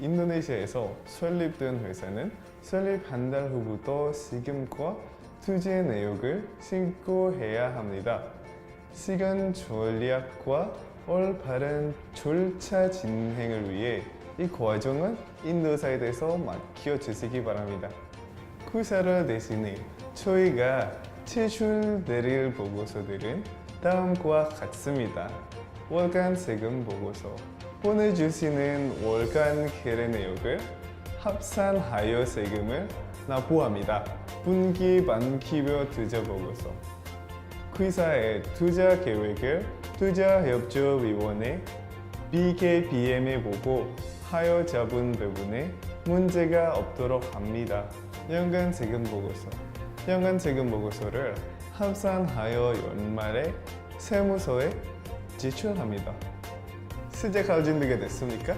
인도네시아에서 설립된 회사는 설립 한 달 후부터 지금과 투자 내역을 신고해야 합니다. 시간 전략과 올바른 절차 진행을 위해 이 과정은 인도 사이트에서 맡겨주시기 바랍니다. 구사를 대신에 저희가 제출드릴 보고서들은 다음과 같습니다. 월간 세금 보고서 보내주시는 월간 계례 내역을 합산하여 세금을 납부합니다. 분기 만기별 투자 보고서 회사의 투자 계획을 투자협조위원회 BKBM에 보고 하여 잡은 부분에 문제가 없도록 합니다. 연간 세금 보고서 연간 세금 보고서를 합산하여 연말에 세무서에 제출합니다. 시작할 준비가 됐습니까?